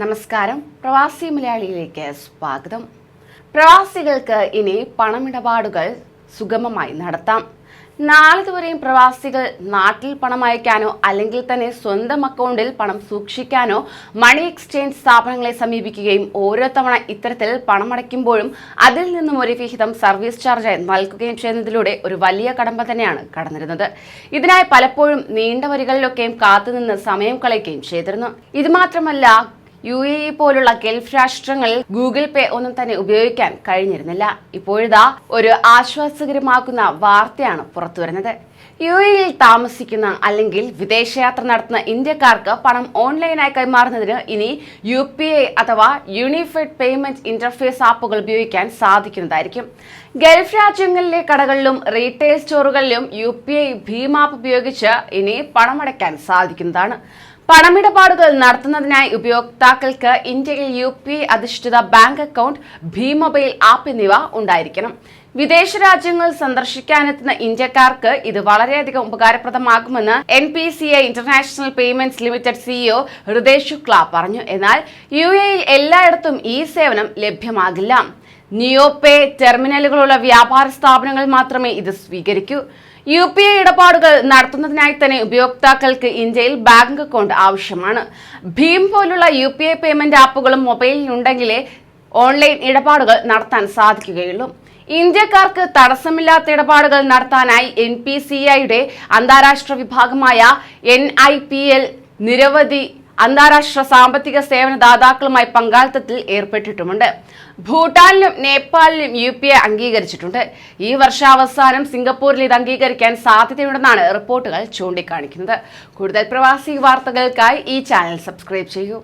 നമസ്കാരം. പ്രവാസി മലയാളിയിലേക്ക് സ്വാഗതം. പ്രവാസികൾക്ക് ഇനി പണമിടപാടുകൾ സുഗമമായി നടത്താം. നാളിതുവരെയും പ്രവാസികൾ നാട്ടിൽ പണം അയക്കാനോ അല്ലെങ്കിൽ തന്നെ സ്വന്തം അക്കൗണ്ടിൽ പണം സൂക്ഷിക്കാനോ മണി എക്സ്ചേഞ്ച് സ്ഥാപനങ്ങളെ സമീപിക്കുകയും ഓരോ തവണ ഇത്തരത്തിൽ പണമടയ്ക്കുമ്പോഴും അതിൽ നിന്നും ഒരു വിഹിതം സർവീസ് ചാർജായി നൽകുകയും ചെയ്യുന്നതിലൂടെ ഒരു വലിയ കടമ്പ തന്നെയാണ് കടന്നിരുന്നത്. ഇതിനായി പലപ്പോഴും നീണ്ട വരികളിലൊക്കെയും കാത്തുനിന്ന് സമയം കളയുകയും ചെയ്തിരുന്നു. ഇത് മാത്രമല്ല യു എ ഇ പോലുള്ള ഗൾഫ് രാഷ്ട്രങ്ങളിൽ ഗൂഗിൾ പേ ഒന്നും തന്നെ ഉപയോഗിക്കാൻ കഴിഞ്ഞിരുന്നില്ല. ഇപ്പോഴിതാ ഒരു ആശ്വാസകരമാക്കുന്ന വാർത്തയാണ് പുറത്തുവരുന്നത്. യു എയിൽ താമസിക്കുന്ന അല്ലെങ്കിൽ വിദേശയാത്ര നടത്തുന്ന ഇന്ത്യക്കാർക്ക് പണം ഓൺലൈനായി കൈമാറുന്നതിന് ഇനി യു പി ഐ അഥവാ യൂണിഫൈഡ് പേയ്മെന്റ് ഇന്റർഫേസ് ആപ്പുകൾ ഉപയോഗിക്കാൻ സാധിക്കുന്നതായിരിക്കും. ഗൾഫ് രാജ്യങ്ങളിലെ കടകളിലും റീറ്റെയിൽ സ്റ്റോറുകളിലും യു പി ഐ ഭീം ആപ്പ് ഉപയോഗിച്ച് ഇനി പണമടയ്ക്കാൻ സാധിക്കുന്നതാണ്. പണമിടപാടുകൾ നടത്തുന്നതിനായി ഉപയോക്താക്കൾക്ക് ഇന്ത്യയിൽ യു പി അധിഷ്ഠിത ബാങ്ക് അക്കൗണ്ട് ഭീം മൊബൈൽ ആപ്പ് എന്നിവ ഉണ്ടായിരിക്കണം. വിദേശ രാജ്യങ്ങൾ സന്ദർശിക്കാനെത്തുന്ന ഇന്ത്യക്കാർക്ക് ഇത് വളരെയധികം ഉപകാരപ്രദമാകുമെന്ന് N P C I international payments limited CEO Hriday Shukla പറഞ്ഞു. എന്നാൽ യു എയിൽ എല്ലായിടത്തും ഈ സേവനം ലഭ്യമാകില്ല. നിയോപേ ടെർമിനലുകളുള്ള വ്യാപാര സ്ഥാപനങ്ങൾ മാത്രമേ ഇത് സ്വീകരിക്കൂ. യു പി ഐ ഇടപാടുകൾ നടത്തുന്നതിനായി തന്നെ ഉപയോക്താക്കൾക്ക് ഇന്ത്യയിൽ ബാങ്ക് അക്കൗണ്ട് ആവശ്യമാണ്. ഭീം പോലുള്ള യു പി ഐ പേയ്മെന്റ് ആപ്പുകളും മൊബൈലിൽ ഉണ്ടെങ്കിലേ ഓൺലൈൻ ഇടപാടുകൾ നടത്താൻ സാധിക്കുകയുള്ളൂ. ഇന്ത്യക്കാർക്ക് തടസ്സമില്ലാത്ത ഇടപാടുകൾ നടത്താനായി എൻ പി സി ഐയുടെ അന്താരാഷ്ട്ര വിഭാഗമായ എൻ ഐ പി എൽ നിരവധി അന്താരാഷ്ട്ര സാമ്പത്തിക സേവന ദാതാക്കളുമായി പങ്കാളിത്തത്തിൽ ഏർപ്പെട്ടിട്ടുമുണ്ട്. ഭൂട്ടാനിലും നേപ്പാളിലും യു പി ഐ അംഗീകരിച്ചിട്ടുണ്ട്. ഈ വർഷാവസാനം സിംഗപ്പൂരിൽ ഇത് അംഗീകരിക്കാൻ സാധ്യതയുണ്ടെന്നാണ് റിപ്പോർട്ടുകൾ ചൂണ്ടിക്കാണിക്കുന്നത്. കൂടുതൽ പ്രവാസി വാർത്തകൾക്കായി ഈ ചാനൽ സബ്സ്ക്രൈബ് ചെയ്യൂ.